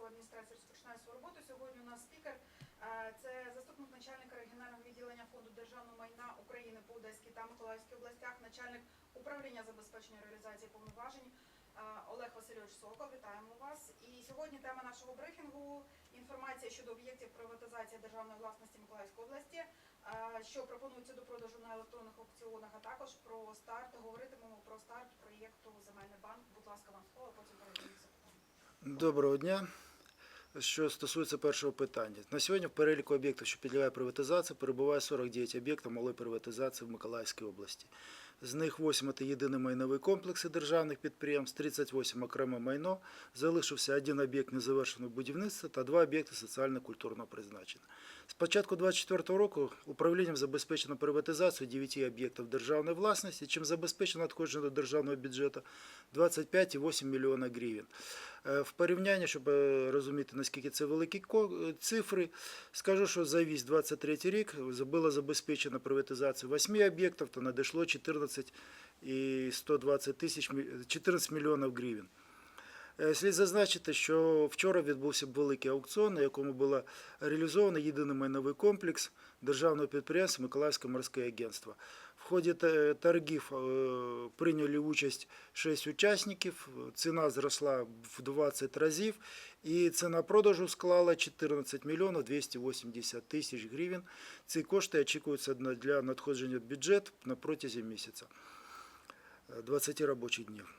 військова адміністрація розпочинає свою роботу. Сьогодні у нас спікер. Е, Це заступник начальника регіонального відділення фонду державного майна України по Одеській та Миколаївській областях, начальник управління забезпечення реалізації повноважень е, Олег Васильович Сокол. Вітаємо вас. І сьогодні тема нашого брифінгу інформація щодо об'єктів приватизації державної власності Миколаївської області, е, що пропонується до продажу на електронних аукціонах, а також про старт. Говоритимемо про старт проєкту Земельний банк. Будь ласка, вам слово, потім перейдемо до запитання. Доброго дня. Що стосується першого питання, на сьогодні в переліку об'єктів, що підлягає приватизації, перебуває 49 об'єктів малої приватизації в Миколаївській області. З них 8 – це єдині майнові комплекси державних підприємств, 38 – окреме майно, залишився один об'єкт незавершеного будівництва та два об'єкти соціально-культурного призначення. З початку 2024 року управлінням забезпечено приватизацію 9 об'єктів державної власності, чим забезпечено надходження до державного бюджету 25,8 мільйона гривень. Е, В порівнянні, щоб е, розуміти, наскільки це великі цифри, скажу, що за весь 23 рік було забезпечено приватизацію 8 об'єктів, то надійшло 14 і 120 тисяч, мі- 14 мільйонів гривень. Е, Слід зазначити, що вчора відбувся великий аукціон, на якому було реалізовано єдиний майновий комплекс державного підприємства Миколаївське морське агентство. В ході торгів е, прийняли участь 6 учасників, ціна зросла в 20 разів, і ціна продажу склала 14 мільйонів 280 тисяч гривень. Ці кошти очікуються для надходження в бюджет на протязі місяця, е, 20 робочих днів.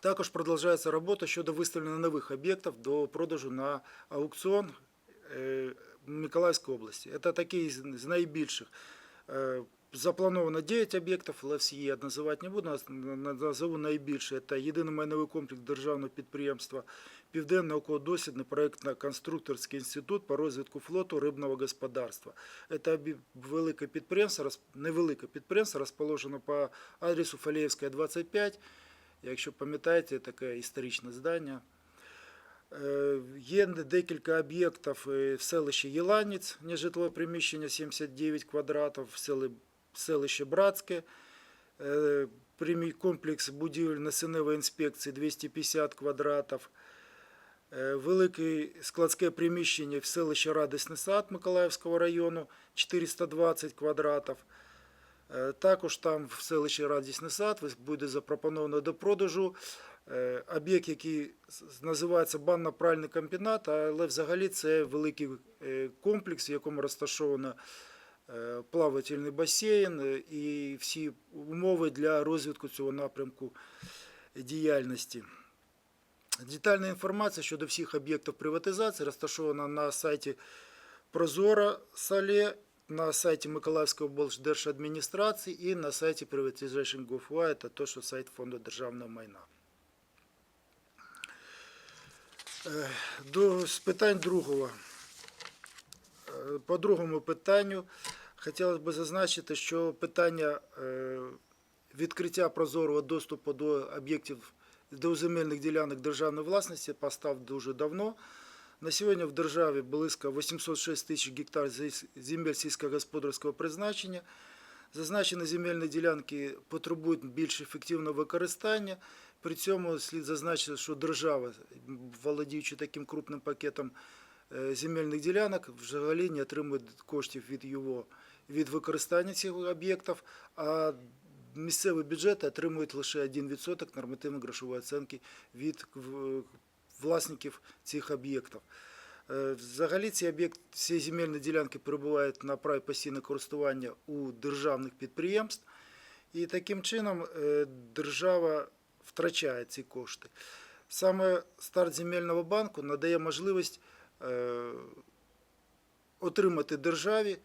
Також продовжується робота щодо виставлення нових об'єктів до продажу на аукціон е, Миколаївської області. Це такий з найбільших. Е, Заплановано 9 об'єктів, але всі я називати не буду, назову найбільше. Це єдиний майновий комплекс державного підприємства Південний науково-дослідний проєктно-конструкторський інститут по розвитку флоту рибного господарства. Це велике підприємство, невелике підприємство, розположено по адресу Фалеївська, 25. Якщо пам'ятаєте, таке історичне здання. Е, Є декілька об'єктів е, в селищі Єланець, нежитлове приміщення 79 квадратів, в селище Братське, е, комплекс будівель насінневої інспекції 250 квадратів, велике складське приміщення в селищі Радісний сад Миколаївського району 420 квадратів. Е, Також там в селищі Радісний сад буде запропоновано до продажу е, об'єкт, який називається банно-пральний комбінат, але взагалі це великий е, комплекс, в якому розташовано плавательний басейн і всі умови для розвитку цього напрямку діяльності. Детальна інформація щодо всіх об'єктів приватизації розташована на сайті Прозора Сале, на сайті Миколаївської облдержадміністрації і на сайті Privatization.gov.ua, це то, що сайт Фонду державного майна. Е, До з питань другого. Е, По другому питанню хотілося б зазначити, що питання е, відкриття прозорого доступу до об'єктів до земельних ділянок державної власності постав дуже давно. На сьогодні в державі близько 806 тисяч гектар земель сільськогосподарського призначення. Зазначені земельні ділянки потребують більш ефективного використання. При цьому слід зазначити, що держава, володіючи таким крупним пакетом е, земельних ділянок, взагалі не отримує коштів від його від використання цих об'єктів, а місцеві бюджети отримують лише 1% нормативно-грошової оцінки від власників цих об'єктів. Е, Взагалі ці об'єкти, ці земельні ділянки перебувають на праві постійного користування у державних підприємств, і таким чином е, держава втрачає ці кошти. Саме старт земельного банку надає можливість е, отримати державі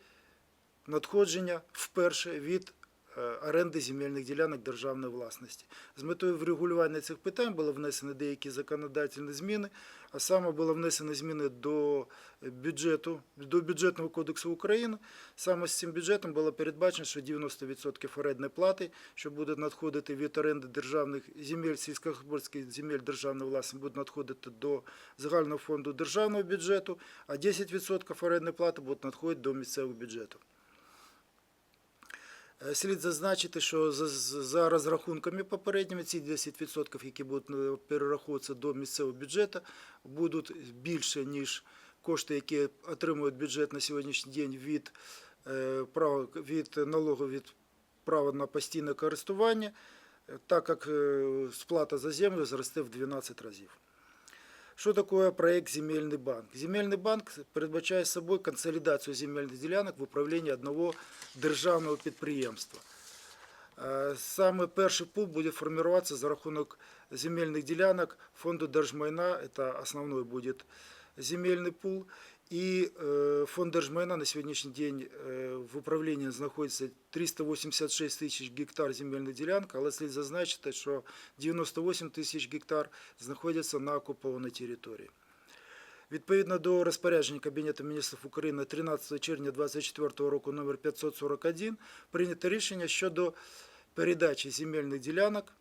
надходження вперше від оренди земельних ділянок державної власності. З метою врегулювання цих питань було внесені деякі законодательні зміни, а саме було внесено зміни до бюджету, до бюджетного кодексу України. Саме з цим бюджетом було передбачено, що 90% орендної плати, що буде надходити від оренди державних земель, сільськогосподарських земель державної власності, буде надходити до загального фонду державного бюджету, а 10% орендної плати будуть надходити до місцевого бюджету. Е, Слід зазначити, що за, за розрахунками попередніми ці 10%, які будуть е, перераховуватися до місцевого бюджету, будуть більше, ніж кошти, які отримують бюджет на сьогоднішній день від, е, права, від налогу від права на постійне користування, так як сплата за землю зросте в 12 разів. Що таке проект «Земельний банк»? Земельний банк передбачає собою консолідацію земельних ділянок в управлінні одного державного підприємства. Е, Саме перший пул буде формуватися за рахунок земельних ділянок фонду держмайна, це основной буде земельний пул. І е, фонд держмайна на сьогоднішній день е, в управлінні знаходиться 386 тисяч гектар земельних ділянок, але слід зазначити, що 98 тисяч гектар знаходяться на окупованій території. Відповідно до розпорядження Кабінету міністрів України 13 червня 2024 року номер 541 прийнято рішення щодо передачі земельних ділянок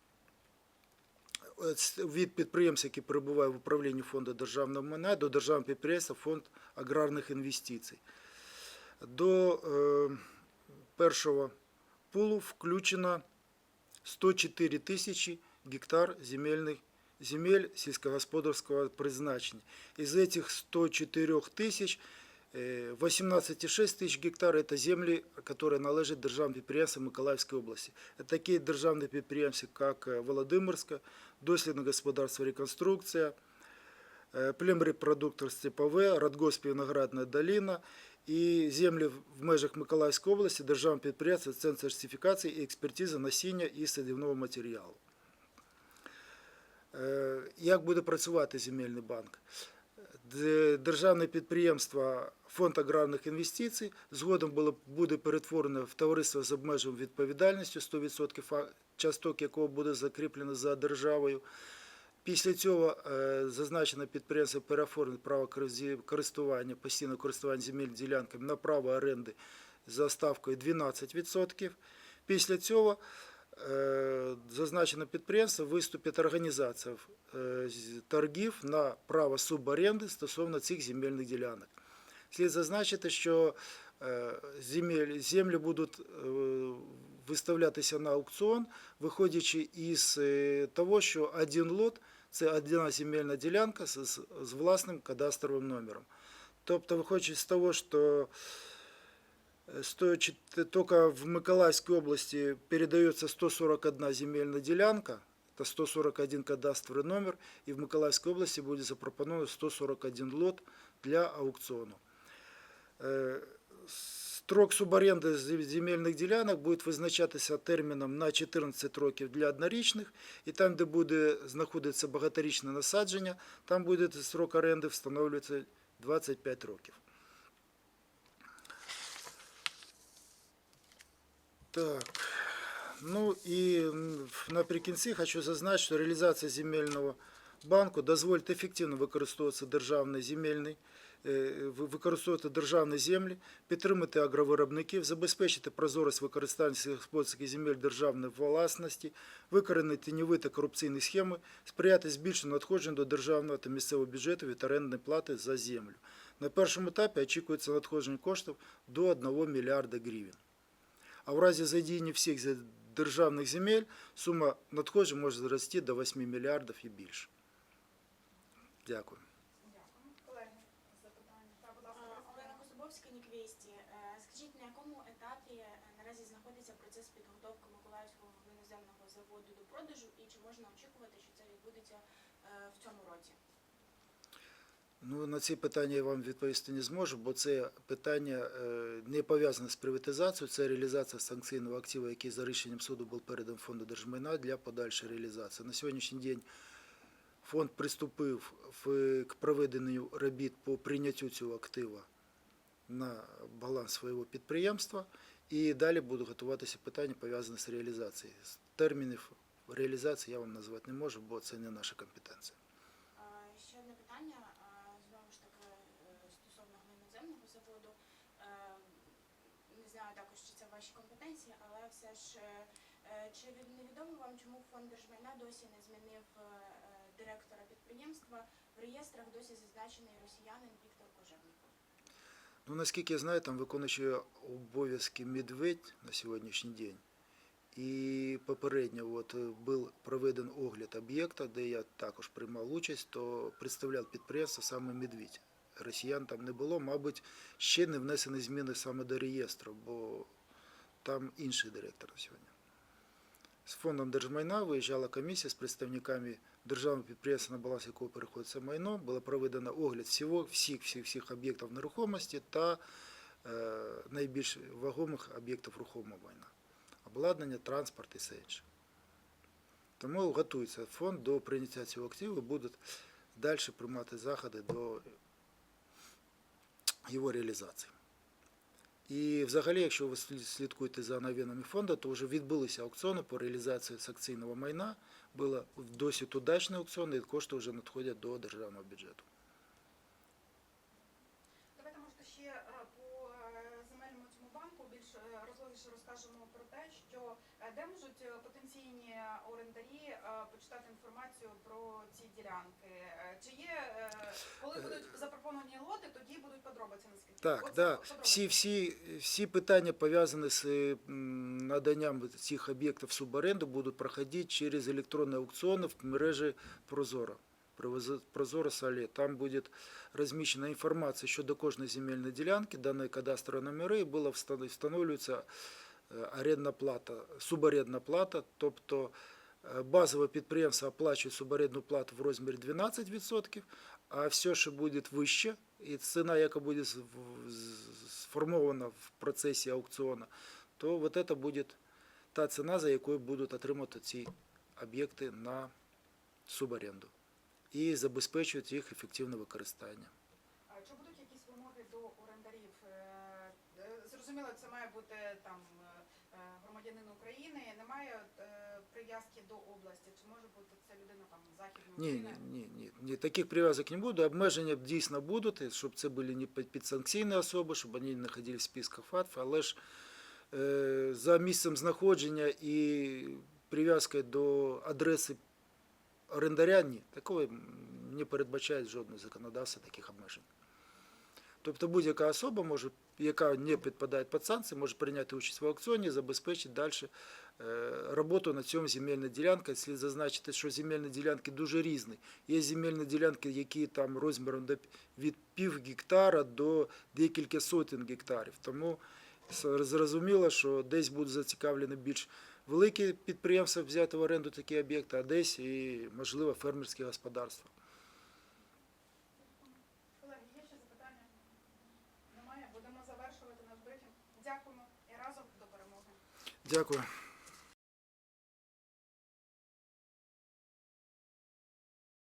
від підприємств, які перебувають в управлінні фонду державного майна, до державного підприємства Фонд аграрних інвестицій. До е, першого пулу включено 104 тисячі гектар земельних земель сільськогосподарського призначення. Із этих 104 тысяч э, 18,6 тысяч гектар – это земли, которые належать державним підприємствам Миколаївської області. Це такі державні підприємства, як е, Володимирська, дослідне господарство «Реконструкція», е, Племрепродуктор Степове, Радгосп Виноградна долина і землі в межах Миколаївської області державне підприємство Центр сертифікації і експертизи насіння і садівного матеріалу. Е, Як буде працювати земельний банк? Д- Державне підприємство Фонд аграрних інвестицій згодом було, буде перетворено в товариство з обмеженою відповідальністю 100%, а часток якого буде закріплено за державою. Після цього е, зазначене підприємство переоформить право користування, постійного користування земельними ділянками на право оренди за ставкою 12%. Після цього е, зазначене підприємство виступить організація е, торгів на право суборенди стосовно цих земельних ділянок. Слід зазначити, що е, земель, землі будуть е, виставлятися на аукціон, виходячи із е, того, що один лот це одна земельна ділянка з, з, з власним кадастровим номером. Тобто, виходячи з того, що э, 100 чет- только в Миколаївській області передается 141 земельна ділянка, это 141 кадастровый номер, и в Миколаївській області буде запропоновано 141 лот для аукціону. Е, Строк суборенди з- земельних ділянок буде визначатися терміном на 14 років для однорічних, і там, де буде знаходитися багаторічне насадження, там буде строк оренди встановлюватися 25 років. Так. Ну м, наприкінці хочу зазначити, що реалізація земельного банку дозволить ефективно використовуватися державний земельний, використовувати державні землі, підтримати агровиробників, забезпечити прозорість використання сільськогосподарських земель державної власності, викоренити тіньові та корупційні схеми, сприяти збільшенню надходжень до державного та місцевого бюджету від орендної плати за землю. На першому етапі очікується надходження коштів до 1 мільярда гривень. А в разі задіяння всіх державних земель сума надходжень може зрости до 8 мільярдів і більше. Дякую. Колеги, запитання. Так, будь ласка. Е, Олена Косубовська, Ніквесті. Е, Скажіть, на якому етапі е, наразі знаходиться процес підготовки Миколаївського іноземного заводу до продажу і чи можна очікувати, що це відбудеться е, в цьому році? Ну, на ці питання я вам відповісти не зможу, бо це питання е, не пов'язане з приватизацією, це реалізація санкційного активу, який за рішенням суду був передан фонду держмайна для подальшої реалізації. На сьогоднішній день фонд приступив к проведенню робіт по прийняттю цього актива на баланс свого підприємства, і далі будуть готуватися питання, пов'язані з реалізацією. Термінів реалізації я вам назвати не можу, бо це не наша компетенція. Ще одне питання, знову ж таки, е, стосовно іноземного заводу. Е, Не знаю також, чи це ваші компетенції, але все ж е, чи невідомо вам, чому фонд держмайна досі не змінив директора підприємства в реєстрах досі зазначений росіянин Віктор Кожевников? Ну, Ну, наскільки я знаю, там виконуючий обов'язки Медведь на сьогоднішній день. І попередньо от, е, був проведений огляд об'єкта, де я також приймав участь, то представляв підприємство саме Медвідь. Росіян там не було, мабуть, ще не внесені зміни саме до реєстру, бо там інший директор на сьогодні. З фондом держмайна виїжджала комісія з представниками державного підприємства, на баланс якого переходить це майно. Було проведено огляд всього, всіх, всіх, всіх об'єктів нерухомості та е, найбільш вагомих об'єктів рухомого майна. Обладнання, транспорт і все інше. Тому готується фонд до прийняття цього активу будуть далі приймати заходи до його реалізації. І взагалі, якщо ви слідкуєте за новинами фонду, то вже відбулися аукціони по реалізації з акційного майна. Було досить удачні аукціони, і кошти вже надходять до державного бюджету. Давайте може ще е, по е, земельному цьому банку більш е, розлогіше розкажемо про те, що е, де можуть е, потенційні орендарі е, почитати інформацію про ці ділянки. Е, Чи є е, коли будуть запропоновані лоти, тоді будуть подробиці наскільки Так, Оце да. подробиці. Всі, всі, всі питання пов'язані з е, наданням цих об'єктів в суборенду будуть проходити через електронні аукціони в мережі Прозоро. Прозоро Соле. Там буде розміщена інформація щодо кожної земельної ділянки, дані кадастрові номери, і було встановлюється е, орендна плата, суборендна плата, тобто е, базове підприємство оплачує суборендну плату в розмірі 12%, а все, що буде вище, і ціна, яка буде сформована в процесі аукціону, то вот это буде та ціна, за якою будуть отримати ці об'єкти на суборенду і забезпечують їх ефективне використання. А Чи будуть якісь вимоги до орендарів? Е, е, Зрозуміло, це має бути там е, громадянин України, немає е, прив'язки до області. Чи може бути це людина там західної Ні, України? ні, ні, ні, ні, таких прив'язок не буде. Обмеження дійсно будуть, щоб це були не під- підсанкційні особи, щоб вони не знаходились в списках ФАТФ, але ж е, за місцем знаходження і прив'язкою до адреси орендаря ні. Такого не передбачає жодне законодавство таких обмежень. Тобто будь-яка особа, може, яка не підпадає під санкції, може прийняти участь в аукціоні забезпечити далі е, роботу на цьому земельна ділянка. Слід зазначити, що земельні ділянки дуже різні. Є земельні ділянки, які там розміром від пів гектара до декілька сотень гектарів. Тому зрозуміло, що десь будуть зацікавлені більш великі підприємства взяти в оренду такі об'єкти, а десь і, можливо, фермерські господарства. Колеги, є ще запитання? Немає. Будемо завершувати наш брифінг. Дякуємо і разом до перемоги. Дякую.